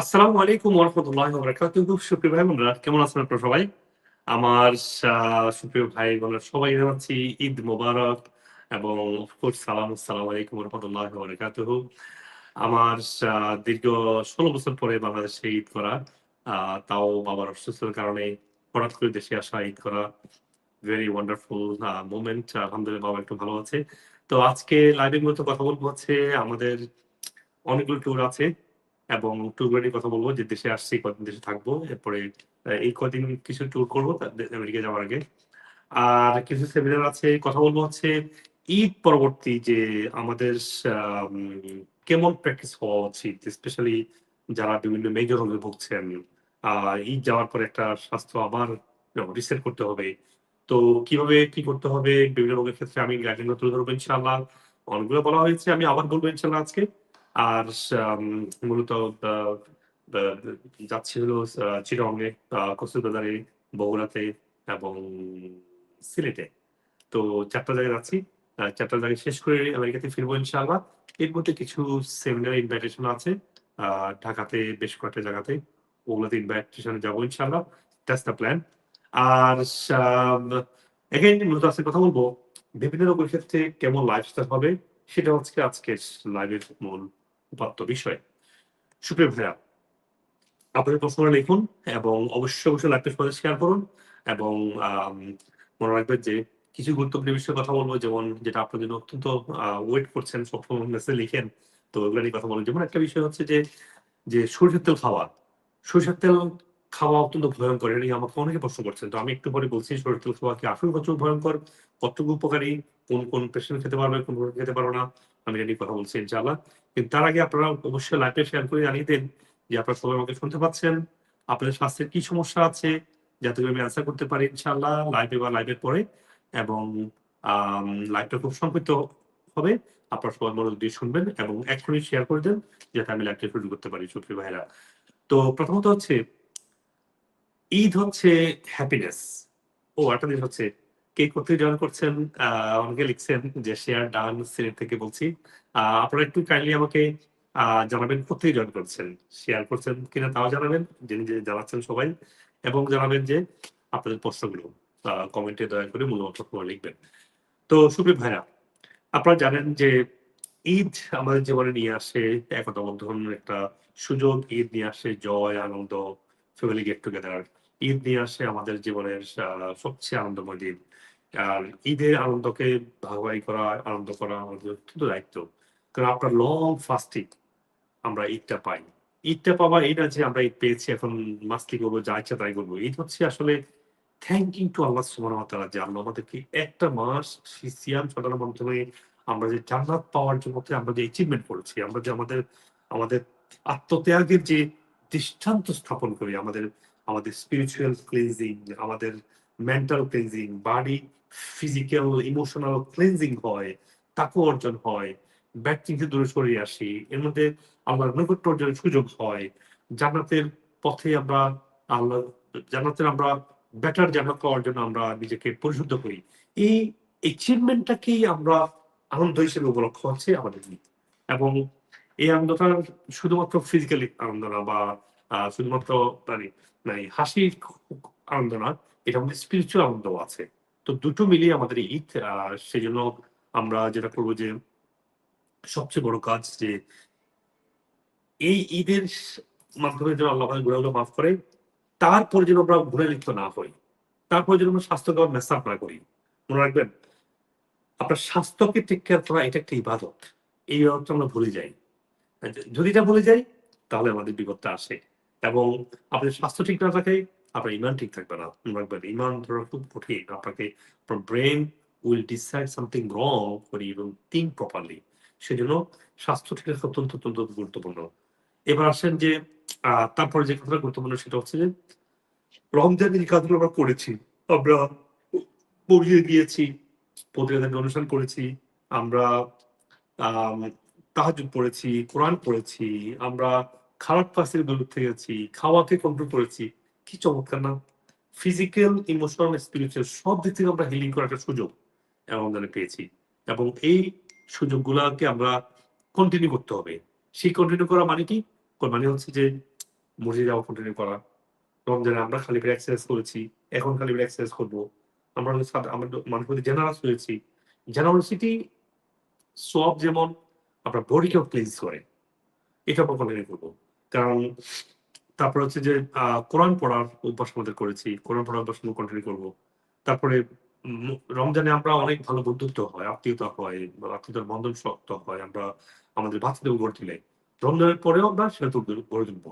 আসসালামু আলাইকুম ওরহমতুল্লাহ বরকাতুহু সুপ্রিয় ভাই বোনরা, কেমন আছেন আপনারা সবাই? আমার সুপ্রিয় ভাই বোনরা, সবাই জানাচ্ছি ঈদ মোবারক এবং অফকোর্স সালাম, আসসালামু আলাইকুম রহমতুল্লাহ বরকাতুহু আমার দীর্ঘ ষোলো বছর পরে বাংলাদেশে ঈদ করা তাও বাবার অসুস্থতার কারণে হঠাৎ করে দেশে আসা ঈদ করা ভেরি ওয়ান্ডারফুল মোমেন্ট আলহামদুলিল্লাহ বাবা একটু ভালো আছে। তো আজকে লাইভের মধ্যে কথা বলব হচ্ছে আমাদের অনেকগুলো ট্যুর আছে। এবং ট্যুর কথা বলব যে দেশে আসছি কদিন দেশে থাকব, এরপরে এই কদিন কিছু ট্যুর করব আমেরিকা যাওয়ার আগে। আর কিছু সেমিনার আছে, কথা বলব হচ্ছে ঈদ পরবর্তী যে আমাদের কেমন প্র্যাকটিস হওয়া উচিত স্পেশালি যারা বিভিন্ন মেজর রোগে ভুগছেন। ঈদ যাওয়ার পরে একটা স্বাস্থ্য আবার রিসেট করতে হবে। তো কীভাবে কি করতে হবে, বিভিন্ন রোগের ক্ষেত্রে আমি গাইডলাইন তুলে ধরবো ইনশাআল্লাহ। অনেকগুলো বলা হয়েছে, আমি আবার বলব ইনশাআল্লাহ আজকে। আর মূলত আহ, আহ, যাচ্ছি হলো আহ, চিরঙ্গে কক্সবাজারে বগুড়াতে এবং সিলেটে। তো চারটা জায়গায় যাচ্ছি। চারটা জায়গায় শেষ করে আমেরিকাতে ফিরবো ইনশাআল্লাহ। এর মধ্যে কিছু সেমিনার ইনভাইটেশন আছে। ঢাকাতে বেশ কয়েকটা জায়গাতে ওগুলোতে ইনভাইটেশনে যাব ইনশাআল্লাহ। দ্যাটস দ্য প্ল্যান আর এগেইন মূলত আজকে কথা বলব বিভিন্ন রোগের ক্ষেত্রে কেমন লাইফস্টাইল হবে সেটা হচ্ছে আজকের লাইভের মূল উপাত্ত বিষয়। সুপ্রিয় ভাইয়া, আপনাদের প্রশ্নটা লিখুন এবং অবশ্যই অবশ্যই লাইভটা সবাই শেয়ার করুন এবং মনে রাখবেন যে কিছু গুরুত্বপূর্ণ বিষয়ে কথা বলব, যেমন যেটা আপনার জন্য অত্যন্ত ওয়েট করছেন, সবসময় মেসেজ লিখেন। তো ওগুলো নিয়ে কথা বলব যেমন একটা বিষয় হচ্ছে যে যে সরিষার তেল খাওয়া, সরিষার তেল খাওয়া অত্যন্ত ভয়ঙ্কর, এটা নিয়ে আমাকে অনেকে প্রশ্ন করছেন। তো আমি একটু পরে বলছি, সরিষার তেল খাওয়া কি আসলে কতটুকু ভয়ঙ্কর? কতটুকু উপকারী? কোন কোন পেশেন্ট খেতে পারবে, কোন খেতে পারবে না? আমি নিয়ে কথা বলছি, ইনশাআল্লাহ। কিন্তু তার আগে আপনারা অবশ্যই লাইভে শেয়ার করে জানিয়ে দেন যে আপনারা সবাই আমাকে শুনতে পাচ্ছেন, আপনাদের স্বাস্থ্যের কি সমস্যা আছে, যাতে করে আমি অ্যান্সার করতে পারি, ইনশাআল্লাহ লাইভে বা লাইভের পরে। এবং লাইভটা খুব সংক্ষিপ্ত হবে, আপনারা সবাই মনোযোগ দিয়ে শুনবেন এবং এক্ষুনি শেয়ার করে দেন, যাতে আমি লাইভটা শুরু করতে পারি, সুপ্রিয় ভাইরা তো প্রথমত হচ্ছে, ঈদ হচ্ছে হ্যাপিনেস ও, একটা জিনিস হচ্ছে কে কোথায় জয়েন করছেন? অনেকে লিখছেন যে শেয়ার ডান সিলেট থেকে বলছি। আপনারা একটু কাইন্ডলি আমাকে জানাবেন কোথায় জয়েন করছেন? শেয়ার করছেন কিনা তাও জানাবেন যে জানাচ্ছেন সবাই। এবং জানাবেন যে আপনাদের প্রশ্নগুলো কমেন্টে দয়া করে মূল্যবান প্রশ্ন লিখবেন। তো সুপ্রিয় ভাইরা, আপনারা জানেন যে ঈদ আমাদের জীবনে নিয়ে আসে একতা একটা সুযোগ। ঈদ নিয়ে আসে জয়, আনন্দ ফ্যামিলি গেট টুগেদার ঈদ নিয়ে আসে আমাদের জীবনের সবচেয়ে আনন্দময় দিন। আর ঈদের আনন্দকে ভাগাভাগি করা, আনন্দ করা আমাদের অত্যন্ত দায়িত্ব। কারণ আপনার লং ফাস্টিং আমরা ঈদটা পাই। ঈদটা পাওয়া না যে আমরা ঈদ পেয়েছি, এখন মাস্তি করব যা ইচ্ছা তাই করব। ঈদ হচ্ছে আসলে থ্যাংকিং টু আল্লাহ যে আল্লাহ আমাদেরকে একটা মাস সিয়াম মাধ্যমে আমরা যে জান্নাত পাওয়ার জন্য আমরা যে অ্যাচিভমেন্ট করেছি, আমরা যে আমাদের আমাদের আত্মত্যাগের যে দৃষ্টান্ত স্থাপন করি, আমাদের আমাদের স্পিরিচুয়াল ক্লিনজিং আমাদের mental cleansing body physical emotional cleansing হয় তাকে অর্জন হয় ব্যাড দূরে আসি, এর মধ্যে নৈকট্য অর্জনের সুযোগ হয়, জান্নাতের পথে আমরা আল্লাহ জান্নাতের আমরা বেটার জান্নাত পাওয়ার জন্য আমরা নিজেকে পরিশুদ্ধ করি। এই অ্যাচিভমেন্টটাকেই আমরা আনন্দ হিসেবে উপলক্ষ হচ্ছে আমাদের এবং এই আনন্দটা শুধুমাত্র ফিজিক্যালি আনন্দ না বা শুধুমাত্র মানে মানে হাসির আনন্দ না এটা আমাদের স্পিরিচুয়াল আনন্দ আছে। তো দুটো মিলিয়ে আমাদের ঈদ সেই জন্য আমরা যেটা করব যে সবচেয়ে বড় কাজ যে এই ঈদের মাধ্যমে যেন আল্লাহ গুণাগুলো মাফ করে, তারপরে যেন আমরা গুণে লিপ্ত না হই, তারপরে যেন আমরা স্বাস্থ্যকর মেস আপ না করি। মনে রাখবেন, আপনার স্বাস্থ্যকে টেক কেয়ার করা এটা একটা ইবাদত। এই ইবাদতটা আমরা ভুলে যাই। যদি এটা ভুলে যাই, তাহলে আমাদের বিপদটা আসে। এবং আপনার স্বাস্থ্য ঠিক না থাকে আপনার ইমান ঠিক থাকবে না। মনে রাখবেন ইমান ধরা খুব কঠিন। আপনাকে আপনার brain will decide something wrong for you think properly সেজন্য স্বাস্থ্য ঠিক রাখা অত্যন্ত অত্যন্ত গুরুত্বপূর্ণ। এবার আসেন যে তারপরে যে কথাটা গুরুত্বপূর্ণ সেটা হচ্ছে যে রমজানের যে কাজগুলো আমরা করেছি, আমরা পড়িয়ে গিয়েছি প্রতিবেদন অনুষ্ঠান করেছি, আমরা আহ তাহাজুদ পড়েছি, কোরআন পড়েছি, আমরা খারাপ কাজের বিরুদ্ধে গেছি খাওয়াকে কন্ট্রোল করেছি। কি চমৎকার না? ফিজিক্যাল ইমোশনাল স্পিরিচুয়াল সব দিক থেকে আমরা হিলিং করার একটা সুযোগ রমজানে পেয়েছি। এবং এই সুযোগগুলোকে আমরা কন্টিনিউ করতে হবে। সেই কন্টিনিউ করা মানে কি? মানে হচ্ছে যে মসজিদে যাওয়া কন্টিনিউ করা। রমজানে আমরা খালি পেটে এক্সারসাইজ করেছি, এখন খালি পেটে এক্সারসাইজ করব। আমরা আমরা মানুষ মধ্যে জেনারাস হয়েছি। জেনারসিটি সব যেমন আপনার বডিকেও ক্লিনজ করে। এটা আমরা কন্টিনিউ করব। কারণ তারপরে হচ্ছে যে কোরআন পড়ার অভ্যাস আমাদের করেছি কোরআন পড়ার অভ্যাস কন্টিনিউ করব তারপরে রমজানে আমরা অনেক ভালো বন্ধুত্ব হয় আত্মীয়তা হয় আত্মীয়তার বন্ধন শক্ত হয় আমরা আমাদের বাচ্চাদের গড়ে তুলে রমজানের পরেও আমরা সেটা গড়ে তুলবো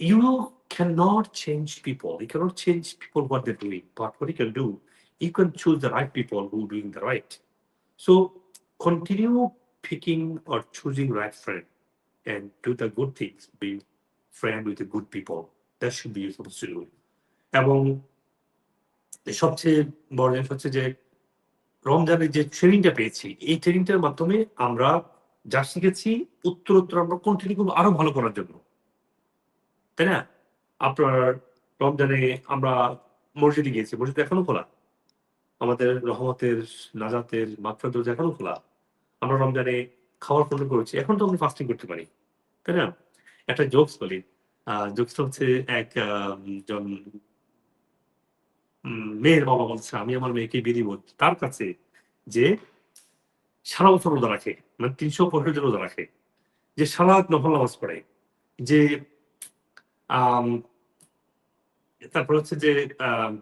you cannot change people. You cannot change people what they're doing. But what you can do, you can choose the right people who are doing the right. So continue picking or choosing right friend and do the good things. Be friend with the good people. That should be supposed to do. এবং সবচেয়ে বড় জিনিস হচ্ছে যে রমজানের যে ট্রেনিংটা পেয়েছি, এই ট্রেনিংটার মাধ্যমে আমরা যা শিখেছি, উত্তরোত্তর আমরা কন্টিনিউ করব আরও ভালো করার জন্য তাই না আপনার রমজানে আমরা মসজিদে গিয়েছি, মসজিদ এখনও খোলা আমাদের রহমতের, নাজাতের মাত্রা দরজা এখনও খোলা আমরা রমজানে খাওয়ার পণ্য করেছি। এখন তো আমরা ফাস্টিং করতে পারি তাই না? একটা জোকস বলি। জোকসটা হচ্ছে এক জন মেয়ের বাবা বলছে আমি আমার মেয়েকে বিয়ে দিব তার কাছে যে সারা বছর রোজা রাখে মানে তিনশো পঁয়ষট্টি রোজা রাখে যে সারা নফল নামাজ পড়ে যে আম, তারপর হচ্ছে যে আম,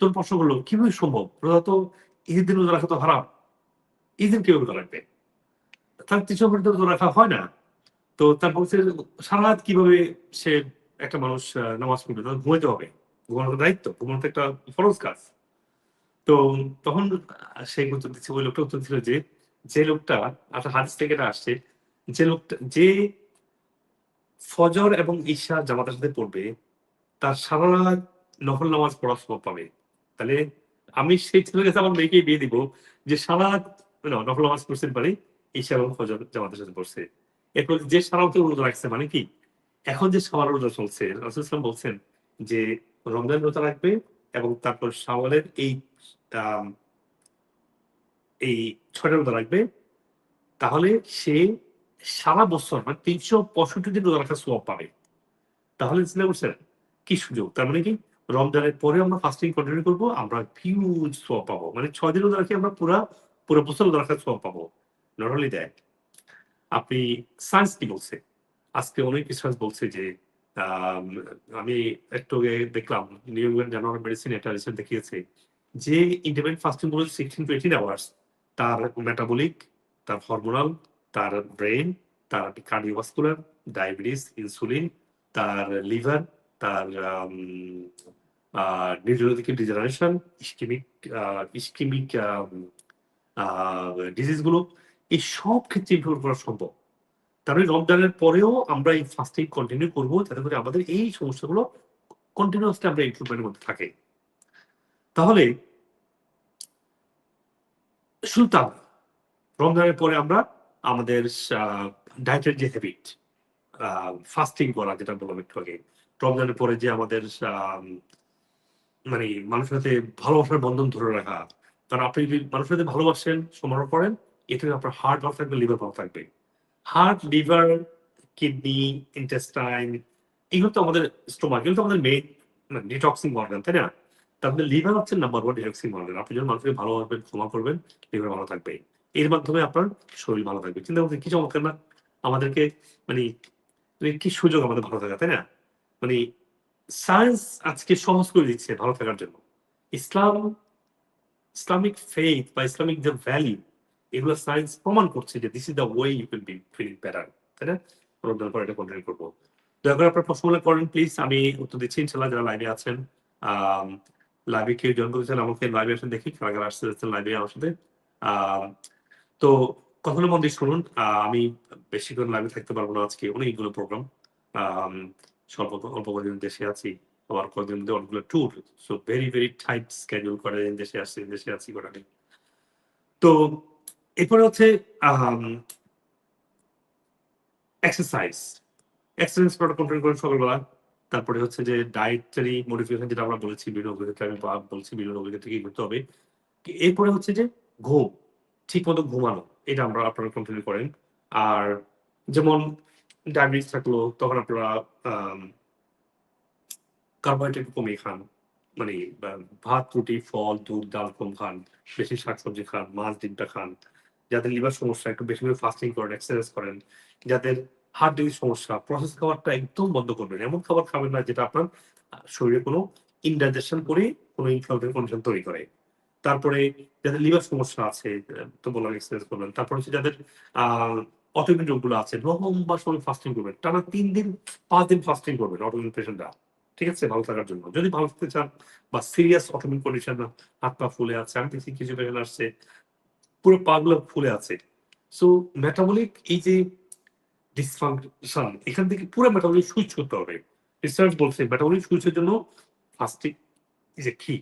তোর প্রশ্ন করল কীভাবে সম্ভব? রোজা তো ঈদের দিন রোজা রাখা তো হারাম। ঈদের কেউ রোজা রাখবে তার তিনশো পঁয়ষট্টি রোজা রাখা হয় না তো তার বলছে সারা রাত কীভাবে সে একটা মানুষ নামাজ পড়বে? তার ঘুমাইতে হবে। ঘুমানোর দায়িত্ব ঘুমানো একটা ফরজ কাজ। তো তখন সেই উত্তর দিচ্ছে, ওই লোকটা উত্তর দিল যে যে লোকটা একটা হাদিস থেকে এটা আসছে, যে লোকটা, যে ফজর এবং ঈশা জামাতের সাথে পড়বে, তার সারা রাত নফল নামাজ পড়ার সময় পাবে। তাহলে আমি সেই ছেলের কাছে আমার মেয়েকে বিয়ে দিব, যে সারা নামাজ পড়ছে পারে ঈশা এবং ফজর জামাতের সাথে পড়ছে। এরপর যে রোজা রাখছে মানে কি? এখন যে রোজা চলছে বলছেন যে রমজান রোজা রাখবে এবং তারপর সাওয়ালের এই এই ছয়টা রোজা রাখবে, তাহলে সে সারা বছর মানে তিনশো পঁয়ষট্টি দিন রোজা রাখার সোয়াব পাবে। তাহলে করছেন, কি সুযোগ? তার মানে কি? রমজানের পরে আমরা ফাস্টিং কন্টিনিউ করব, আমরা হিউজ সোয়াব পাবো। মানে ছয় দিন রোজা রাখি আমরা পুরো পুরো রোজা রাখার সোয়াব পাবো। নট দ্যাট আপনি সায়েন্স কি বলছে? আজকে অনেক রিসার্চ বলছে যে, আমি একটু আগে দেখলাম নিউ ইংল্যান্ড জার্নাল মেডিসিন একটা রিসার্চ দেখিয়েছে যে ইন্টারমিডিয়েট ফাস্টিংগুলো সিক্সটিন টু এইটিন আওয়ার্স তার মেটাবলিক তার হরমোনাল তার ব্রেন তার কার্ডিওভাস্কুলার ডায়াবেটিস ইনসুলিন তার লিভার তার নিউরোলজিক্যাল ডিজেনারেশন ইস্কিমিক ইস্কিমিক ডিজিজগুলো এই সব ক্ষেত্রে ইমপ্রুভ করা সম্ভব। তার মানে রমজানের পরেও আমরা এই ফাস্টিং কন্টিনিউ করব যাতে করে আমাদের এই সমস্যাগুলো কন্টিনিউয়াসলি আমরা ইমপ্রুভমেন্টের মধ্যে থাকে। তাহলে শুধু তা রমজানের পরে আমরা আমাদের ডায়েটের যে হ্যাবিট ফাস্টিং করা যেটা বললাম একটু আগে রমজানের পরে যে আমাদের আম, মানে মানুষের সাথে ভালোবাসার বন্ধন ধরে রাখা কারণ আপনি যদি মানুষের ভালোবাসেন সমারোহ করেন এতে আপনার হার্ট ভালো থাকবে লিভার ভালো থাকবে। হার্ট লিভার কিডনি ইন্টেস্টাইন এগুলো তো আমাদের স্টোমাক এগুলো তো আমাদের মেইন ডিটক্সিং অর্গান তাই না? তারপরে লিভার হচ্ছে নাম্বার ওয়ান ডিটক্সিং অর্গান আপনি যখন মানুষকে ভালোবাসবেন ক্ষমা করবেন লিভার ভালো থাকবে। এর মাধ্যমে আপনার শরীর ভালো থাকবে। চিন্তা করতে কি চমৎকার না? আমাদেরকে মানে মানে কি সুযোগ আমাদের ভালো থাকা, তাই না? মানে সায়েন্স আজকে সহজ করে দিচ্ছে ভালো থাকার জন্য। ইসলাম ইসলামিক ফেথ বা ইসলামিক যে ভ্যালু এগুলো সায়েন্স প্রমাণ করছে যে this is the way you can be feeling better তাই না? রমজান পরে এটা কন্টিনিউ করব। দয়া করে আপনার প্রশ্নগুলো করেন প্লিজ আমি উত্তর দিচ্ছি ইনশাল্লাহ যারা লাইভে আছেন লাইভে কেউ জয়েন করতে চান আমাকে লাইভে আসেন দেখি কারা কারা আসতে যাচ্ছেন লাইভে আমার সাথে। তো কথাগুলো মন দিয়ে শুনুন আমি বেশিক্ষণ লাইভে থাকতে পারব না আজকে, অনেকগুলো প্রোগ্রাম স্বল্প, অল্প কদিন দেশে আছি। মধ্যে অনেকগুলো tour so very very tight schedule করে দেশে আসছি দেশে আছি কটা নেই। তো এরপরে হচ্ছে এক্সারসাইজ এক্সারসাইজ করাটা কন্ট্রোল করেন সকালবেলা। তারপরে হচ্ছে যে ডায়েটারি মডিফিকেশন যেটা আমরা বলেছি, বিভিন্ন অভিজ্ঞতা আমি বলছি, বিভিন্ন অভিজ্ঞতা থেকে করতে হবে। এরপরে হচ্ছে যে ঘুম ঠিক মতো ঘুমানো, এটা আমরা আপনারা কন্টিনিউ করেন। আর যেমন ডায়াবেটিস থাকল, তখন আপনারা কার্বোহাইড্রেট কমিয়ে খান। মানে ভাত, রুটি, ফল, দুধ, ডাল কম খান, বেশি শাকসবজি খান, মাছ, ডিমটা খান। যাদের লিভার সমস্যা, একটু বেশি করে ফাস্টিং করেন এক্সারসাইজ করেন, যাদের হার্ট ডিজিজ সমস্যা প্রসেস খাবারটা একদম বন্ধ করবেন। এমন খাবার খাবেন না যেটা আপনার শরীরে কোনো ইনডাইজেশন করে, কোনো ইনফ্লামেটরি কন্ডিশন তৈরি করে। তারপরে যাদের লিভার সমস্যা আছে, তো বললাম এক্সারসাইজ করবেন। তারপরে হচ্ছে যাদের আহ অটোইমিউন রোগগুলো আছে, লম্বা সময় ফাস্টিং করবেন। টানা তিন দিন, পাঁচ দিন ফাস্টিং করবেন অটোইমিউন পেশেন্টরা ঠিক আছে? ভালো থাকার জন্য। যদি ভালো থাকতে চান বা সিরিয়াস অটোমিন কন্ডিশন হাত পা ফুলে আছে, আমি দেখছি কিছু পেশেন্ট আসছে, পুরো পা গুলো ফুলে আছে। সো মেটাবলিক এই যে ডিসফাংশন এখান থেকে পুরো মেটাবলিক সুইচ করতে হবে। রিসার্চ বলছে মেটাবলিক সুইচের জন্য ফাস্টিং ইজ এ কি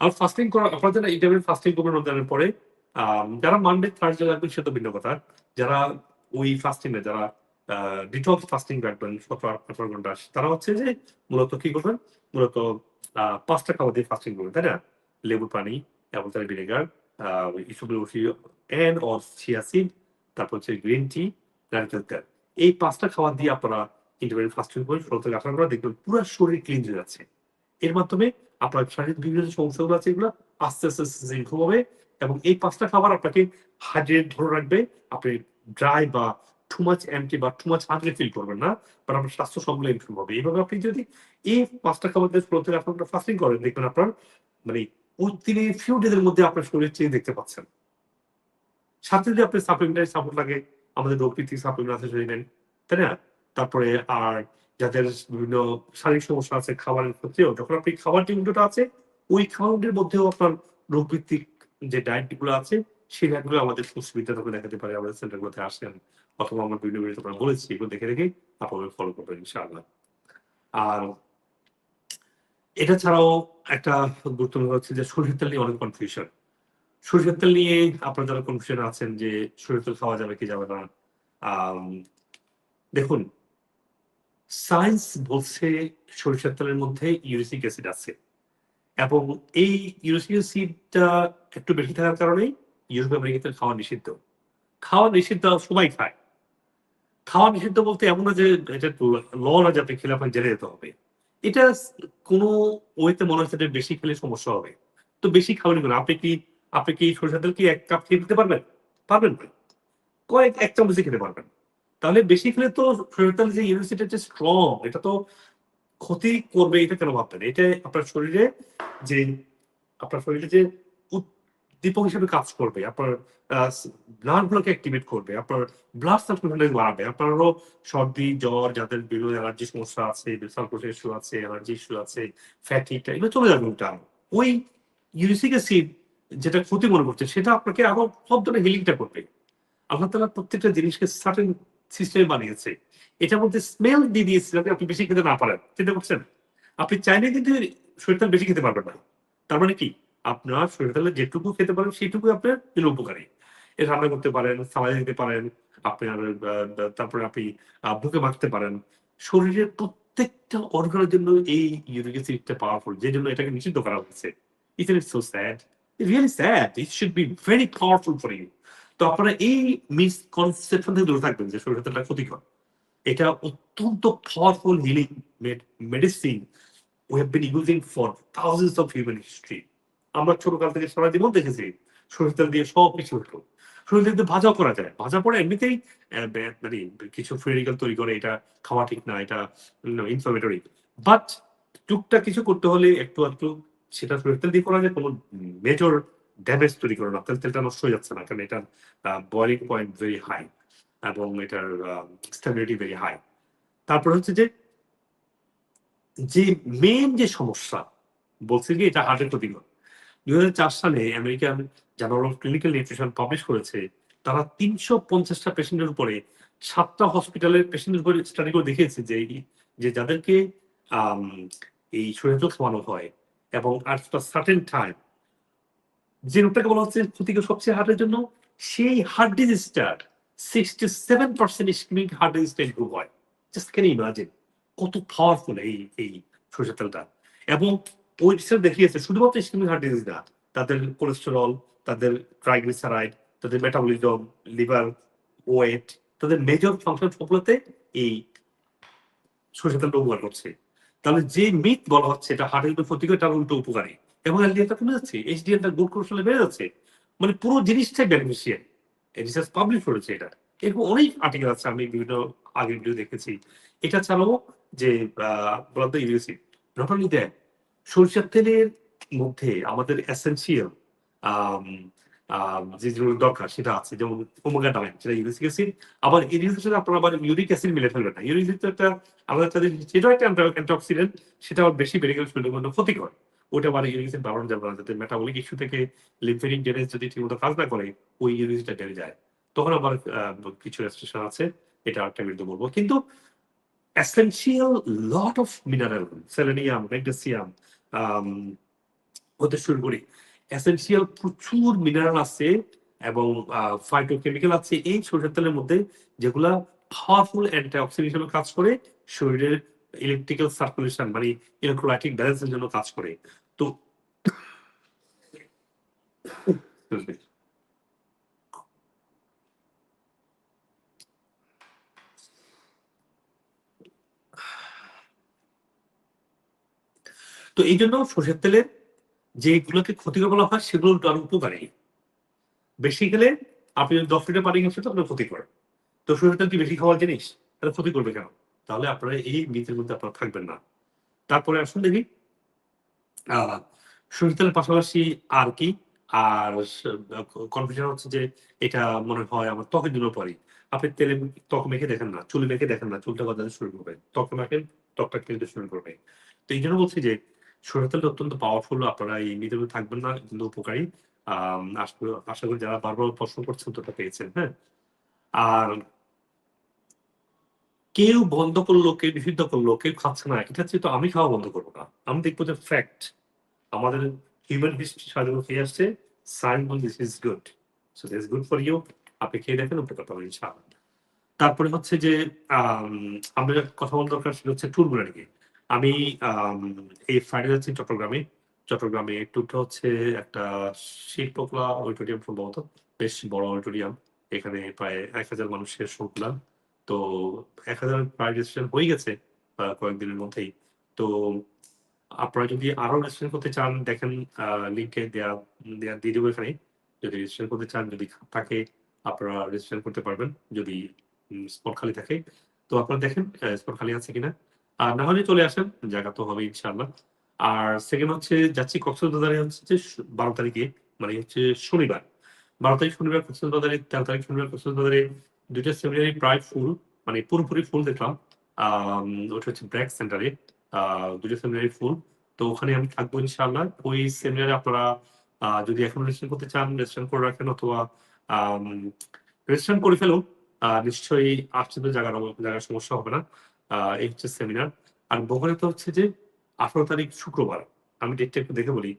আর ফাস্টিং করা, আপনারা যারা ইন্টারমিডিয়েট ফাস্টিং করবেন রমজানের পরে যারা মানডে থার্সডে রাখবেন সে তো ভিন্ন কথা। যারা ওই ফাস্টিং এ, যারা ডিটক্স ফাস্টিং রাখবেন সতেরো আঠারো ঘণ্টা তারা হচ্ছে যে মূলত কি করবেন? মূলত পাঁচটা খাবার দিয়ে ফাস্টিং করবেন, তাই না? লেবু পানি apple cider vinegar and or chia seed তারপর হচ্ছে গ্রিন টি নারকেল তেল। এই পাঁচটা খাবার দিয়ে আপনারা ইন্টারমিডিয়েট ফাস্টিং করে ষোলো থেকে আঠারো ঘণ্টা দেখবেন পুরো শরীর ক্লিন হয়ে যাচ্ছে। এর মাধ্যমে আপনার শারীরিক বিভিন্ন সমস্যাগুলো আছে, এগুলো আস্তে আস্তে আস্তে ইমপ্রুভ হবে এবং এই পাঁচটা খাবার আপনাকে হাইড্রেট ধরে রাখবে। আপনি ড্রাই বা টু বা টু ফিল করবেন না বাট আপনার স্বাস্থ্য সম্বলে ইমপ্রুভ হবে। এইভাবে আপনি যদি এই পাঁচটা খাবার দিয়ে আঠারো ফাস্টিং করেন, দেখবেন আপনার মানে ফিউ ডেজের মধ্যে আপনার শরীর চেঞ্জ দেখতে পাচ্ছেন। সাথে যদি আপনার সাপ্লিমেন্টারি সাপোর্ট লাগে, আমাদের রোগ ভিত্তিক সাপ্লিমেন্ট আছে নেন তাই না? তারপরে আর যাদের বিভিন্ন শারীরিক সমস্যা আছে, খাবারের ক্ষেত্রেও, যখন আপনি খাবার যে আছে, ওই খাবারের মধ্যেও আপনার রোগ ভিত্তিক যে ডায়েটগুলো আছে সেই ডায়েটগুলো আমাদের সুবিধা তখন দেখাতে পারে, আমাদের সেন্টারগুলোতে আসেন অথবা আমার ভিডিও ভিডিও তোমরা বলেছি এগুলো দেখে দেখে আপনাদের ফলো করবেন ইনশাআল্লাহ। আর এটা ছাড়াও একটা গুরুত্বপূর্ণ হচ্ছে যে সরিষার তেল নিয়ে অনেক কনফিউশন সরিষার তেল নিয়ে আপনারা যারা কনফিউশন আছেন যে সরিষার তেল খাওয়া যাবে কি যাবে না দেখুন সায়েন্স বলছে সরিষার তেলের মধ্যে ইউরিসিক অ্যাসিড আছে। এবং এই ইউরিসিক অ্যাসিডটা একটু বেশি থাকার কারণে ইউরোপ আমেরিকা তেল খাওয়া নিষিদ্ধ। খাওয়া নিষিদ্ধ সবাই খায়। খাওয়া নিষিদ্ধ বলতে এমন না যে এটা ল না যে আপনি খেলে আপনার জেনে যেতে হবে। এটা কোনো ওয়েতে মনে হচ্ছে বেশি খেলে সমস্যা হবে। তো বেশি খাবেন কেন? আপনি কি আপনি কি সরিষার তেল কি এক কাপ খেয়ে দিতে পারবেন? পারবেন না। কয়েক, এক চামচে খেতে পারবেন। তাহলে বেশি খেলে তো সরিষার তেল যে ইউনিভার্সিটি যে স্ট্রং, এটা তো ক্ষতি করবে, এটা কেন ভাববেন? এটা আপনার শরীরে যে, আপনার শরীরে যে উদ্দীপক হিসেবে কাজ করবে, আপনার ব্লাড গুলোকে অ্যাক্টিভেট করবে, আপনার ব্লাড সার্কুলেশন বাড়াবে, আপনারও সর্দি, জ্বর, যাদের বিভিন্ন অ্যালার্জি সমস্যা আছে সার্কুলেশন ইস্যু আছে অ্যালার্জি ইস্যু আছে ফ্যাটিকটা এগুলো চলে যাবে ওটা ওই ইউরিসিক অ্যাসিড যেটা ক্ষতি মনে করছে, সেটা আপনাকে আরও সব ধরনের হিলিংটা করবে। আল্লাহ তালা প্রত্যেকটা জিনিসকে সার্টেন সিস্টেমে বানিয়েছে। এটা মধ্যে স্মেল দিয়ে দিয়েছে যাতে আপনি বেশি খেতে না পারেন। চিন্তা করছেন? আপনি চাইলে কিন্তু শরীরটা বেশি খেতে পারবেন না। তার মানে কি? আপনার শরীর তেলে যেটুকু খেতে পারেন সেটুকু আপনার জন্য উপকারী। এটা রান্না করতে পারেন সালাদ দিতে পারেন আপনি আর, আহ, তারপরে আপনি বুকে মাখতে পারেন। শরীরের প্রত্যেকটা অর্গানের জন্য এই ইউরিক অ্যাসিডটা পাওয়ারফুল যে জন্য এটাকে নিষিদ্ধ করা হয়েছে। It is so sad really sad it should be very powerful for you তো আপনারা এই মিসকনসেপশন থেকে দূরে থাকবেন যে শরীরের তেলটা ক্ষতিকর। এটা অত্যন্ত powerful healing medicine we have been using for thousands of human history আমরা ছোটকাল থেকে সারা জীবন দেখেছি, সরিষার তেল দিয়ে সব কিছু হতো। সরিষার তেল দিয়ে ভাজাও করা যায়। ভাজা পরে এমনিতেই মানে কিছু ফ্রি তৈরি করে, এটা খাওয়া ঠিক না, এটা ইনফ্লামেটরি বাট টুকটা কিছু করতে হলে একটু একটু সেটা সরিষার তেল দিয়ে করা যায়, কোনো মেজর ড্যামেজ তৈরি করে না। তেল, তেলটা নষ্ট হয়ে যাচ্ছে না, কারণ এটার বয়লিং পয়েন্ট ভেরি হাই এবং এটার স্টেবিলিটি ভেরি হাই তারপর হচ্ছে যে যে মেন যে সমস্যা, বলছে কি, এটা হার্টের ক্ষতিকর দুই হাজার চার সালে American journal of clinical nutrition publish করেছে। তারা তিনশো পঞ্চাশটা পেশেন্টের উপরে সাতটা হসপিটালের পেশেন্টের উপরে স্টাডি করে দেখিয়েছে যে যে যাদেরকে এই শরীর খাওয়ানো হয় এবং আটটা সার্টেন টাইম যে রোগটাকে বলা হচ্ছে ক্ষতিকর সবচেয়ে হার্টের জন্য, সেই heart ডিজিজটার sixty seven percent ischemic heart ডিজিজটা improve হয়। জাস্ট ক্যান ইমাজিন কত পাওয়ারফুল এই এই সরিষা তেলটা। এবং ওই দেখিয়েছে, শুধুমাত্র ইসকিমিক হার্ট ডিজিজ না, তাদের কোলেস্টেরল তাদের ট্রাইগ্লিসারাইড তাদের মেটাবলিজম লিভার ওয়েট তাদের মেজর ফাংশন সবগুলোতে এই সরিষা উপকার করছে। তাহলে যে মিথ বলা হচ্ছে, এটা হার্টের জন্য ক্ষতিকর তার উল্টো উপকারী। এবং এলডিএলটা কমে যাচ্ছে এইচডিএলটা গুড কোলেস্ট্রল বেড়ে যাচ্ছে মানে পুরো জিনিসটাই বেনিফিশিয়াল রিসার্চ পাবলিশ করেছে এটা। এরকম অনেক আর্টিকেল আছে, আমি বিভিন্ন আগের ভিডিও দেখেছি। এটা ছাড়াও যে বলতো ইউসি নট অনলি দ্যাট সরিষার তেলের মধ্যে আমাদের এসেন্সিয়াল যে যেগুলো দরকার সেটা আছে যেমন ওমেগা নাইন সেটা অ্যাসিড আবার ইউরিক সাথে আবার ইউরিক অ্যাসিড মিলে না। ইউরিক একটা তাদের একটা সেটা আবার বেশি বেড়ে গেলে শরীরের ক্ষতিকর। ওটা ইউরিক অ্যাসিড বাড়ানো যাবে না যাতে মেটাবলিক ইস্যু থেকে ড্রেনেজ যদি ঠিকমতো কাজ না করে ওই বেড়ে যায়। তখন আবার কিছু রেস্ট্রিকশন আছে এটা বিরুদ্ধে বলব। কিন্তু essential lot of mineral selenium um, হতে শুরু করি। এসেন্সিয়াল প্রচুর মিনারেল আছে এবং ফাইটোকেমিক্যাল আছে। এই সরিষার তেলের মধ্যে যেগুলা পাওয়ারফুল অ্যান্টি হিসেবে কাজ করে, শরীরের ইলেকট্রিক্যাল সার্কুলেশন মানে ইলেকট্রোলাইটিক ব্যালেন্সের জন্য কাজ করে। তো তো এই জন্য সরষের তেলের যেগুলোকে ক্ষতিকর বলা হয় সেগুলো আরও উপকারী বেশি খেলে আপনি যদি দশ লিটার পানি খাচ্ছেন আপনার ক্ষতি করে তো সরষের তেল কি বেশি খাওয়ার জিনিস? তাহলে ক্ষতি করবে কেন? তাহলে আপনারা এই মিথের মধ্যে আপনারা থাকবেন না। তারপরে আসুন দেখি। সরষের তেলের পাশাপাশি আর কি? আর কনফিউশন হচ্ছে যে এটা মনে হয় আমার ত্বকের জন্য পরে আপনি তেলে ত্বক মেখে দেখেন না, চুলে মেখে দেখেন না, চুলটা গজাতে শুরু করবে ত্বক মাখেন ত্বকটা খেলতে শুরু করবে তো এই জন্য বলছি যে সরিষা অত্যন্ত পাওয়ারফুল আপনারা এই মধ্যে থাকবেন না কিন্তু উপকারী। আশা করি- যারা বারবার প্রশ্ন করছেন উত্তরটা পেয়েছেন হ্যাঁ? আর কেউ বন্ধ করল কেউ নিষিদ্ধ করল কেউ খাচ্ছে না এটা হচ্ছে তো আমি খাওয়া বন্ধ করব না। আমি দেখব যে ফ্যাক্ট আমাদের হিউম্যান হিস্ট্রি সাধারণ খেয়ে আসছে science this is good so this good for you আপনি খেয়ে দেখেন উপকার পাবেন ইনশাআল্লাহ। তারপরে হচ্ছে যে আম, আমরা কথা বলা দরকার সেটা হচ্ছে ট্যুরগুলো নিয়ে আমি এই ফ্রাইডে যাচ্ছি চট্টগ্রামে। চট্টগ্রামে ট্যুরটা হচ্ছে একটা শিল্পকলা অডিটোরিয়াম সম্ভবত বেশ বড় অডিটোরিয়াম এখানে প্রায় এক হাজার মানুষের সংকুলান তো এক হাজার প্রায় রেজিস্ট্রেশন হয়ে গেছে কয়েকদিনের মধ্যেই। তো আপনারা যদি আরও রেজিস্ট্রেশন করতে চান, দেখেন লিঙ্কে দেয়া দেয়া দিয়ে দেবো এখানে। যদি রেজিস্ট্রেশন করতে চান, যদি থাকে, আপনারা রেজিস্ট্রেশন করতে পারবেন। যদি স্পট খালি থাকে। তো আপনারা দেখেন স্পট খালি আছে কিনা। আর না হলে চলে আসেন, জায়গা তো হবে ইনশাআল্লাহ। আর সেকেন্ড হচ্ছে, যাচ্ছি কক্সবাজারে হচ্ছে যে বারো তারিখে মানে হচ্ছে শনিবার। বারো তারিখ শনিবার, কক্সবাজারে, তেরো তারিখ শনিবার, কক্সবাজারে দুইটা সেমিনারি প্রায় ফুল মানে পুরোপুরি ফুল দেখলাম। ওটা হচ্ছে ব্র্যাক সেন্টারে দুটো সেমিনারি ফুল তো ওখানে আমি থাকব ইনশাল্লাহ ওই সেমিনারে আপনারা যদি এখন রেজিস্ট্রেশন করতে চান রেজিস্ট্রেশন করে রাখেন অথবা রেজিস্ট্রেশন করে ফেলুন। নিশ্চয়ই আসছে তো জায়গার জায়গার সমস্যা হবে না। এই হচ্ছে সেমিনার আর বগুড়া তো হচ্ছে যে আঠারো তারিখ শুক্রবার। আমি ডেটটা একটু দেখে বলি।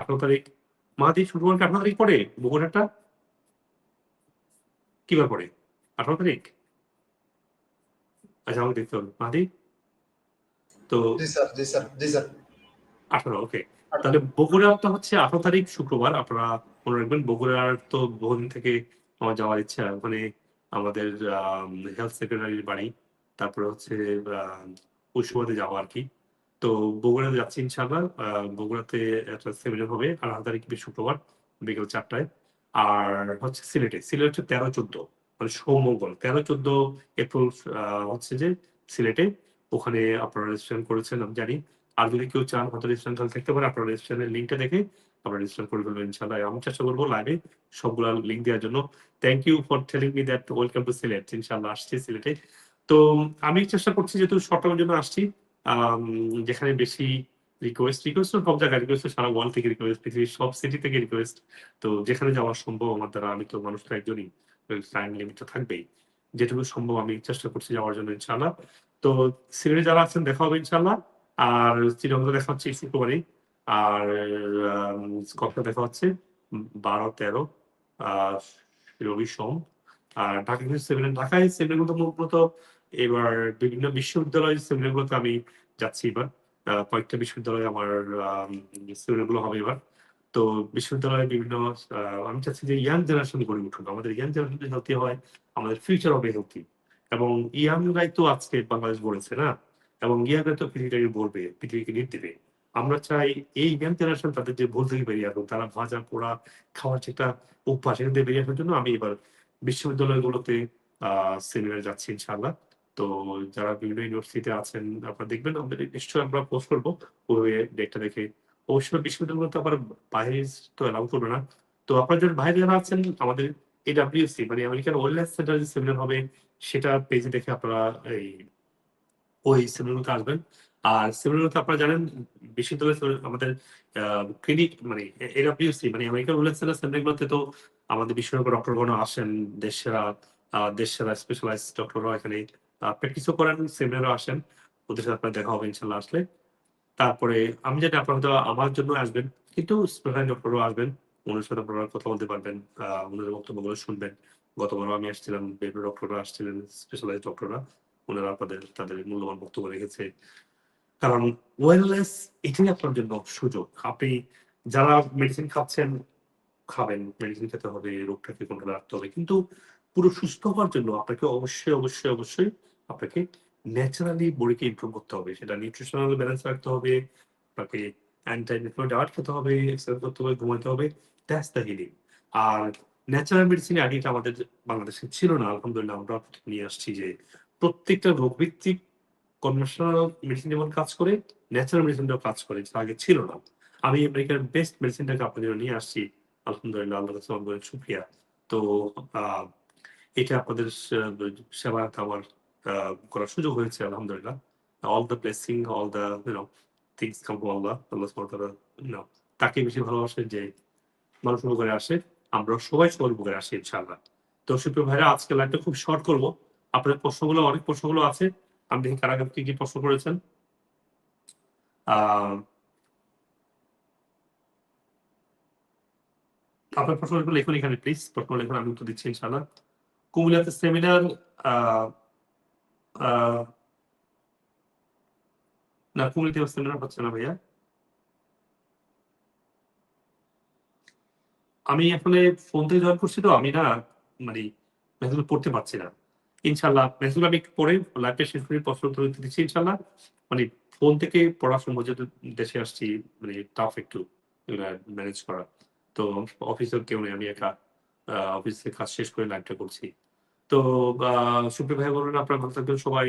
আঠারো তারিখ মাহাদি শুক্রবার কি আঠারো তারিখ পরে? বগুড়াটা কিবার পরে? আঠারো তারিখ? আচ্ছা আমাকে দেখতে হবে। মাহাদি তো আঠারো ওকে তাহলে বগুড়াটা হচ্ছে আঠারো তারিখ শুক্রবার। আপনারা মনে রাখবেন বগুড়ার তো বহুদিন থেকে আমার যাওয়ার ইচ্ছা। মানে আমাদের হেলথ সেক্রেটারির বাড়ি। তারপরে হচ্ছে সময়তে যাওয়া আর কি। তো বগুড়া যাচ্ছি ইনশাল্লাহ বগুড়াতে একটা সেমিনার হবে আঠারো তারিখ শুক্রবার, বিকেল চারটায়। আর হচ্ছে সিলেটে, সিলেট হচ্ছে তেরো চোদ্দ মানে সৌমঙ্গল। তেরো চোদ্দ এপ্রিল হচ্ছে যে সিলেটে। ওখানে আপনারা রেজিস্ট্রেশন করেছেন, আমি জানি। আর যদি কেউ চান হয়তো রেজিস্ট্রেশন কাল থাকতে পারে, আপনার রেজিস্ট্রেশনের লিঙ্কটা দেখে আপনারা রেজিস্ট্রেশন করে ফেলবেন ইনশাল্লাহ আমি চেষ্টা করব লাইভে সবগুলা লিঙ্ক দেওয়ার জন্য। Thank you for telling me that welcome to Sylhet. ইনশাল্লাহ আসছি সিলেটে। তো আমি চেষ্টা করছি যেহেতু শর্ট জন্য আসছি যেখানে বেশি রিকোয়েস্ট রিকোয়েস্ট সব জায়গায় রিকোয়েস্ট সারা ওয়ার্ল্ড থেকে রিকোয়েস্ট পৃথিবীর সব সিটি থেকে রিকোয়েস্ট তো যেখানে যাওয়া সম্ভব আমার দ্বারা, আমি তো মানুষ তো একজনই টাইম লিমিট থাকবেই। যেটুকু সম্ভব আমি চেষ্টা করছি যাওয়ার জন্য ইনশাআল্লাহ। তো সিলেটে যারা আছেন, দেখা হবে ইনশাআল্লাহ। আর চিরঙ্গ দেখা হচ্ছে শুক্রবারে আর কক্সা দেখা হচ্ছে বারো, তেরো রবি সোম। আর ঢাকা ইউনিভার্সিটি সেমিনার ঢাকায় সেমিনারগুলো মূলত এবার বিভিন্ন বিশ্ববিদ্যালয় সেমিনারগুলোতে আমি যাচ্ছি এবার। কয়েকটা বিশ্ববিদ্যালয়ে আমার সেমিনারগুলো হবে এবার। তো বিশ্ববিদ্যালয়ে বিভিন্ন আমি চাচ্ছি যে ইয়াং জেনারেশন গড়ে উঠুক। আমাদের ইয়াং জেনারেশন হেলথি হয়, আমাদের ফিউচার হবে হেলথি এবং ইয়াংরাই তো আজকে বাংলাদেশ গড়েছে না? এবং ইয়াংরাই তো পৃথিবীটাকে বলবে পৃথিবীকে নিয়ে দেবে। আমরা চাই এই ইয়াং জেনারেশন তাদের যে ভুল থেকে বেরিয়ে আসুক, তারা ভাজা পোড়া খাওয়ার যে একটা অভ্যাস এখান থেকে বেরিয়ে আসার জন্য আমি এবার বিশ্ববিদ্যালয়গুলোতে সেমিনার যাচ্ছি ইনশাআল্লাহ। তো যারা বিভিন্ন ইউনিভার্সিটিতে আছেন, আপনারা দেখবেন আমাদের নিশ্চয়ই আমরা পোস্ট করব ডেটটা দেখে। অবশ্যই বিশ্ববিদ্যালয়গুলোতে আবার বাইরে তো অ্যালাউ করবে না। তো আপনারা যারা বাইরে যারা আছেন, আমাদের এডাব্লিউসি মানে আমেরিকান ওয়েলনেস সেন্টার যে সেমিনার হবে, সেটা পেজে দেখে আপনারা এই, ওই সেমিনারগুলোতে আসবেন। আর সেমিনারগুলোতে আপনারা জানেন, বিশ্ববিদ্যালয় আমাদের ক্লিনিক মানে এডাব্লিউসি মানে আমেরিকান ওয়েলনেস সেন্টার সেমিনারগুলোতে তো আমাদের বিশেষজ্ঞ ডক্টরগণ আসেন দেশেরা দেশেরা স্পেশালাইজ ডক্টররা এখানে। প্র্যাকটিসও করেন সেমিনারও আসেন, ওদের সাথে আপনার দেখা হবে ইনশাল্লাহ আসলে। তারপরে আমি জানি আপনারা হয়তো আমার জন্য আসবেন, কিন্তু স্পেশাল ডক্টরও আসবেন, ওনার সাথে আপনারা কথা বলতে পারবেন ওনাদের বক্তব্যগুলো শুনবেন। গতবারও আমি আসছিলাম বিভিন্ন ডক্টররা আসছিলেন স্পেশালাইজ ডক্টররা ওনারা আপনাদের, তাদের মূল্যবান বক্তব্য রেখেছে। কারণ ওয়েলনেস এটাই আপনার জন্য সুযোগ। আপনি যারা মেডিসিন খাচ্ছেন, খাবেন মেডিসিন খেতে হবে, রোগটাকে কন্ট্রোলে রাখতে হবে, কিন্তু পুরো সুস্থ হওয়ার জন্য আপনাকে অবশ্যই অবশ্যই অবশ্যই আপনাকে ন্যাচারালি বডিকে ইমপ্রুভ করতে হবে। সেটা নিউট্রিশনাল ব্যালেন্স রাখতে হবে, আপনাকে অ্যান্টি ইনফ্লামেটরি ডায়েট খেতে হবে এক্সারসাইজ করতে হবে, ঘুমাতে হবে দ্যাটস দ্য হিলিং আর ন্যাচারাল মেডিসিন এটা আমাদের বাংলাদেশে ছিল না, আলহামদুলিল্লাহ আমরা নিয়ে আসছি যে প্রত্যেকটা রোগ ভিত্তিক কনভেনশনাল মেডিসিন যেমন কাজ করে ন্যাচারাল মেডিসিনটাও কাজ করে, যেটা আগে ছিল না। আমি আমেরিকার বেস্ট মেডিসিনটাকে আপনাদের নিয়ে আসছি, আলহামদুলিল্লাহ আল্লাহ কাছে শুক্রিয়া। তো এটা আপনাদের সেবা আমার করার সুযোগ হয়েছে, আলহামদুলিল্লাহ। All the blessing all the you know things come Allah Allah তাকে বেশি ভালোবাসে যে মানুষ উপকারে আসে আমরা সবাই সবার উপকারে আসি, ইনশাআল্লাহ। তো সুপ্রিয় ভাইরা, আজকে লাইভটা খুব শর্ট করব। আপনাদের প্রশ্নগুলো, অনেক প্রশ্নগুলো আছে। আমি দেখি কারা কারা কি কি প্রশ্ন করেছেন? আহ, আপনার প্রশ্নগুলো লিখুন এখানে প্লিজ প্রশ্ন লিখুন, আমি উত্তর দিচ্ছি, ইনশাআল্লাহ। কুমিল্লাতে সেমিনার না কুমিল্লাতে সেমিনার হচ্ছে না ভাইয়া। আমি আসলে ফোন থেকে জয়েন করছি তো, আমি না মানে মেসেজ পড়তে পারছি না। ইনশাল্লাহ মেসেজ আমি একটু পরে লাইভটা শেষ করে দিতে দিচ্ছি ইনশাল্লাহ মানে ফোন থেকে পড়া সম্ভব যেহেতু দেশে আসছি মানে টাফ একটু ম্যানেজ করা। তো অফিসের কেউ নেই, আমি একা অফিসে কাজ শেষ করে লাইভটা করছি। তো সুপ্রিয় ভাই বলবেন আপনার ভালো থাকবেন সবাই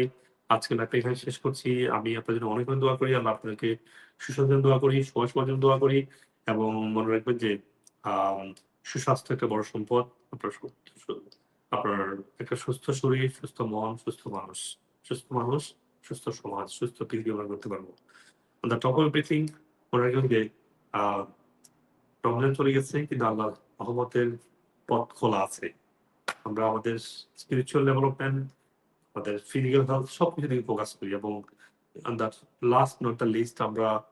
আজকে লাইভটা এখানে শেষ করছি। আমি আপনার জন্য অনেক দোয়া করি আল্লাহ আপনাকে সুস্বাস্থ্য দোয়া করি সমাজের জন্য দোয়া করি এবং মনে রাখবেন যে সুস্বাস্থ্য একটা বড় সম্পদ। আপনার আপনার একটা সুস্থ শরীর, সুস্থ মন, সুস্থ মানুষ সুস্থ মানুষ, সুস্থ সমাজ, সুস্থ পৃথিবী আমরা করতে পারব। দ্য টপ অফ এভরিথিং মনে রাখবেন যে রমজান চলে গেছে, কিন্তু আল্লাহ রহমতের পথ খোলা আছে। আমরা আমাদের স্পিরিচুয়াল ডেভেলপমেন্ট আমাদের ফিজিক্যাল হেলথ সবকিছু দিকে ফোকাস করি এবং লাস্ট নট দ্য লিস্ট আমরা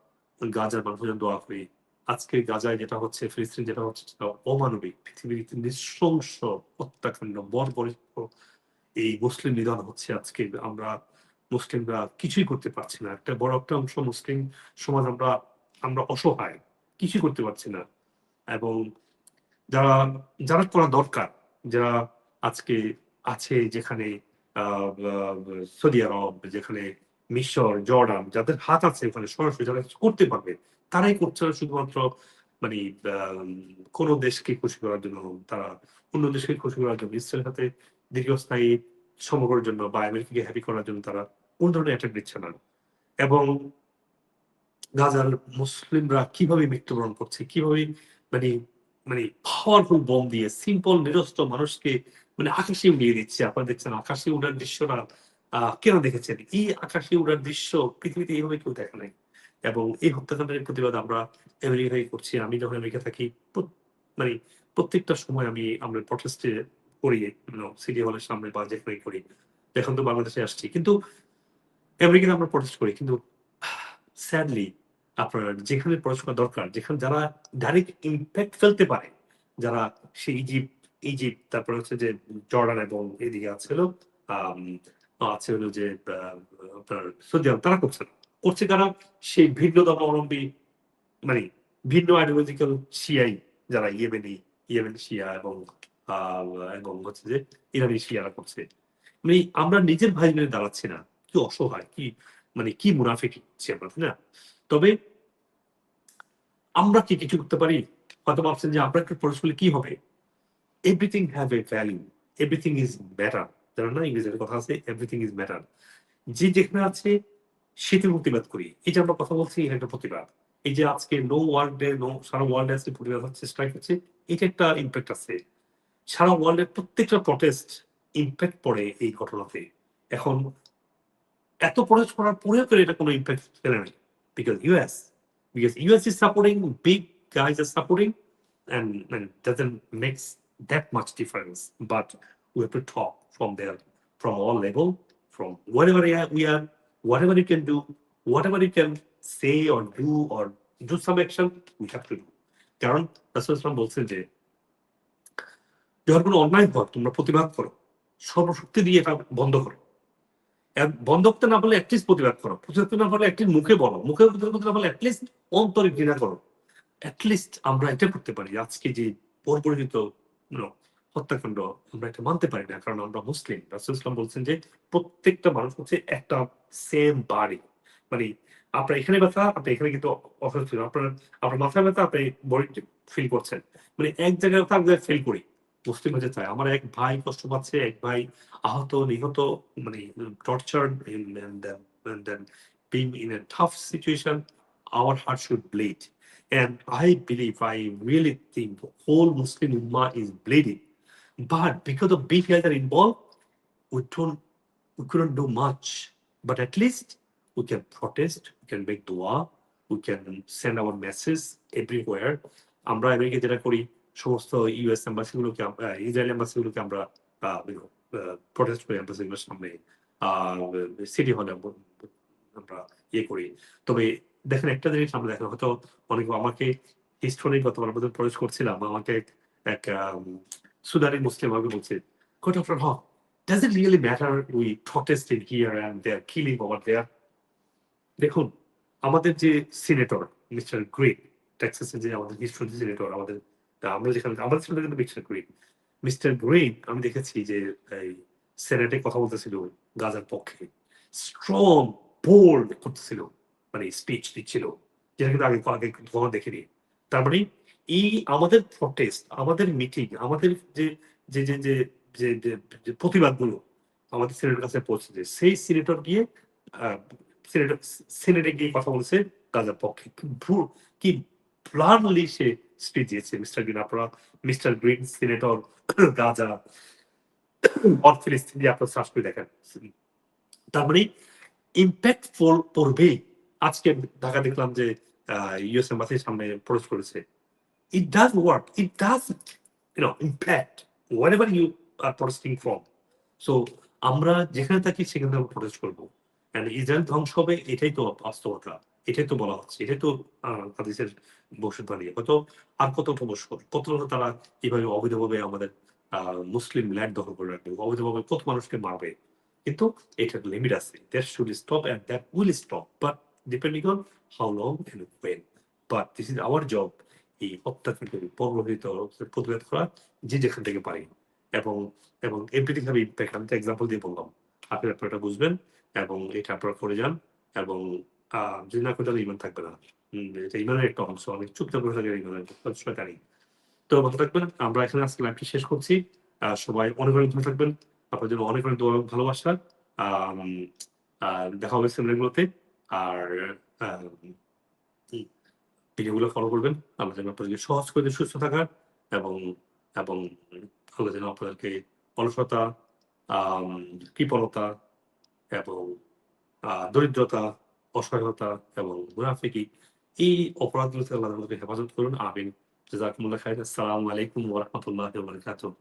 গাজার মানুষের জন্য দোয়া করি। আজকে গাজায় যেটা হচ্ছে, ফিলিস্তিন যেটা হচ্ছে অমানবিক। পৃথিবীর নৃশংস হত্যাকাণ্ড বর্বর এই মুসলিম নিধন হচ্ছে আজকে। আমরা মুসলিমরা কিছুই করতে পারছি না। একটা বড় একটা অংশ মুসলিম সমাজ আমরা আমরা অসহায়, কিছুই করতে পারছি না। এবং যারা যারা করা দরকার, যারা আজকে আছে যেখানে সৌদি আরব, যেখানে মিশর, জর্ডান, যাদের হাত আছে ওখানে সরাসরি যারা করতে পারবে, তারাই করছে না শুধুমাত্র মানে কোনো দেশকে খুশি করার জন্য, তারা অন্য দেশকে খুশি করার জন্য, ইসরায়েলের সাথে দীর্ঘস্থায়ী সম্পর্কের জন্য বা আমেরিকাকে হ্যাপি করার জন্য তারা কোন ধরনের অ্যাটাক দিচ্ছে না। এবং গাজার মুসলিমরা কীভাবে মৃত্যুবরণ করছে, কীভাবে মানে মানে পাওয়ারফুল বোম দিয়ে সিম্পল নিরস্ত্র মানুষকে মানে আকাশে উড়িয়ে দিচ্ছে, আপনারা দেখছেন আকাশে উড়ার দৃশ্যটা কেন দেখেছেন? এই আকাশে উড়ার দৃশ্য পৃথিবীতে এইভাবে কেউ দেখা নাই। এবং এই হত্যাকাণ্ডের প্রতিবাদ আমরা আমেরিকায় করছি। আমি যখন আমেরিকা থাকি মানে প্রত্যেকটা সময় আমি, আমরা প্রটেস্টে করি সিটি হলের সামনে বা যেখানে করি এখন তো বাংলাদেশে আসছি। কিন্তু আমেরিকাতে আমরা প্রটেস্ট করি। কিন্তু স্যাডলি আপনার যেখানে পড়াশোনা দরকার, যেখানে যারা ডাইরেক্ট ইম্প্যাক্ট ফেলতে পারে, যারা সেই ইজিপ্ট ইজিপ্ট তারপর হচ্ছে যে জর্ডান এবং এদিকে আছে হলো আম, আছে হলো যে আপনার সৌদি আরব তারা করছে করছে কারা? সেই ভিন্ন ধর্মাবলম্বী মানে ভিন্ন আইডিওলজিক্যাল শিয়াই যারা ইয়েমেনি ইয়েমেন শিয়া এবং এবং হচ্ছে যে ইরানি শিয়ারা করছে। মানে আমরা নিজের ভাই বোনের দাঁড়াচ্ছি না। কি অসহায় কি মানে কি মুনাফিক হচ্ছে আমরা না? তবে আমরা কি কিছু করতে পারি? হয়তো ভাবছেন যে আমরা একটা প্রবেশ কি হবে? Everything have a value everything is matter জানেন না ইংরেজিতে কথা আছে এভরিথিং ইজ ম্যাটার যে যেখানে আছে সেটি প্রতিবাদ করি। এই যে আমরা কথা বলছি এটা একটা প্রতিবাদ। এই যে আজকে নো ওয়ার্ল্ডে নো সারা ওয়ার্ল্ডে আজকে প্রতিবাদ হচ্ছে স্ট্রাইক হচ্ছে এটা একটা ইম্প্যাক্ট আছে। সারা ওয়ার্ল্ডের প্রত্যেকটা প্রটেস্ট ইম্প্যাক্ট পড়ে এই ঘটনাতে। এখন এত প্রটেস্ট করার পরেও করে এটা কোনো ইম্প্যাক্ট ফেলে নাই? Because US because US is supporting big are supporting and, and doesn't makes that much difference, but we have to talk from there, from all level, from whatever we are- whatever you can do, whatever you can say or do or do some action, we have to do. কারণ রাসূল ইসলাম বলছেন যে যখন কোনো অন্যায় হয় তোমরা প্রতিবাদ করো। সর্বশক্তি দিয়ে এটা বন্ধ করো। বন্ধ করতে না পারলে অ্যাটলিস্ট প্রতিবাদ করো। প্রতিবাদ না পারলে অ্যাটলিস্ট মুখে বলো। মুখে প্রতিবাদ করতে না পারলে অ্যাটলিস্ট অন্তরে ঘৃণা করো। অ্যাটলিস্ট আমরা এটা করতে পারি। আজকে যে পরিচিত হত্যাকাণ্ড আমরা এটা মানতে পারি না, কারণ আমরা মুসলিম। রাসুল ইসলাম বলছেন যে, প্রত্যেকটা মানুষ হচ্ছে একটা সেম বাড়ি মানে আপনার এখানে ব্যথা আপনি এখানে কিন্তু আপনার আপনার মাথায় ব্যথা, আপনি বডি ফিল করছেন। মানে এক জায়গায় ব্যথা জায়গায় ফিল করি। মুসলিম হতে চায় আমার এক ভাই কষ্ট পাচ্ছে, এক ভাই আহত, নিহত মানে torture then being in a tough situation. Our heart should bleed and I believe, I really think whole Muslim Ummah is bleeding. But because of big guys are involved, we don't, we couldn't do much. But at least we can protest, we can make dua, we can send our message everywhere. আমরা America যেটা করি সমস্ত US এম্বাসিগুলোকে Israel এম্বাসিগুলোকে আমরা protest করি এম্বাসিগুলোর সামনে city হলে আমরা ইয়ে করি তবে দেখেন, একটা জিনিস আমরা দেখেন, হয়তো অনেক আমাকে হিস্টোরি গতবার আমাদের প্রবেশ করছিলাম, আমাকে এক- সুদানি মুসলিম আমাকে বলছে quote of who does it really matter we protest in here and they are killing over there দেখুন, আমাদের যে সিনেটর মিস্টার গ্রিন টেক্সাসের যে আমাদের হিস্টোরি সিনেটর আমাদের আমরা যেখানে আমাদের সিনেটর কিন্তু মিস্টার গ্রিন মিস্টার গ্রিন আমি দেখেছি যে, এই সেনেটে কথা বলতেছিল, গাজার পক্ষে। স্ট্রং বোল্ড করতেছিল। মানে স্পিচ দিচ্ছিল। যেটা কিন্তু আগে আগে কখনো দেখিনি। তার মানে এই আমাদের প্রটেস্ট আমাদের মিটিং আমাদের যে যে যে যে যে প্রতিবাদগুলো আমাদের সিনেটের কাছে পৌঁছেছে, সেই সিনেটর গিয়ে সিনেটর সিনেটে গিয়ে কথা বলছে গাজার পক্ষে। কি ব্লাডলি সে স্পিচ দিয়েছে মিস্টার গ্রিন আপনারা Mister Green senator Gaza or ফিলিস্তিন দিয়ে আপনারা সার্চ করে দেখেন। তার মানে ইম্প্যাক্ট পড়বেই আজকে ঢাকা দেখলাম যে ইউএস এম্বাসির সামনে প্রবেশ করেছে। It does work it does you know impact what ever you are protesting from so আমরা যেখানে থাকি, সেখানে আমরা প্রটেস্ট করব। ইসরায়েল ধ্বংস হবে, এটাই তো বাস্তবতা। এটাই তো বলা হচ্ছে। এটাই তো হাদিসের ভবিষ্যৎবাণী হয়তো আর কত বছর কত তারা এইভাবে অবৈধভাবে আমাদের মুসলিম ল্যান্ড দখল করে রাখবে? অবৈধভাবে কত মানুষকে মারবে? কিন্তু এটার লিমিট আছে। That should stop and that will stop but depending on how long and when but this is our job এই হত্যাকাণ্ড পরবর্তীত প্রতিবাদ করা যে যেখান থেকে পারি। এবং এবং এমপিটি ভাবে ইম্প্যাক্ট আমি তো এক্সাম্পল দিয়ে বললাম। আপনি আপনারা বুঝবেন এবং এটা আপনারা করে যান এবং যদি না করে তাহলে ইমান থাকবে না। এটা ইমানের একটা অংশ। অনেক চুপচাপ করে থাকে ইমানের সরকারি তো ভালো থাকবেন। আমরা এখানে আজকে লাইভটি শেষ করছি। সবাই অনেক অনেক ভালো থাকবেন। আপনার জন্য অনেক অনেক ভালোবাসা। দেখা হবে সেমিনারগুলোতে আর ভিডিওগুলো ফলো করবেন। আমরা যেন আপনাদেরকে সহজ করে সুস্থ থাকার এবং এবং আল্লাহ যেন আপনাদেরকে অলসতা কৃপণতা এবং দরিদ্রতা, অসহায়তা এবং মুনাফিকি এই অপরাধগুলো থেকে আল্লাহ আমাদেরকে হেফাজত করুন। আমিন। জাজাকুমুল্লাহ খাইর আসসালামু আলাইকুম ওয়া রাহমাতুল্লাহি ওয়া বারাকাতুহু।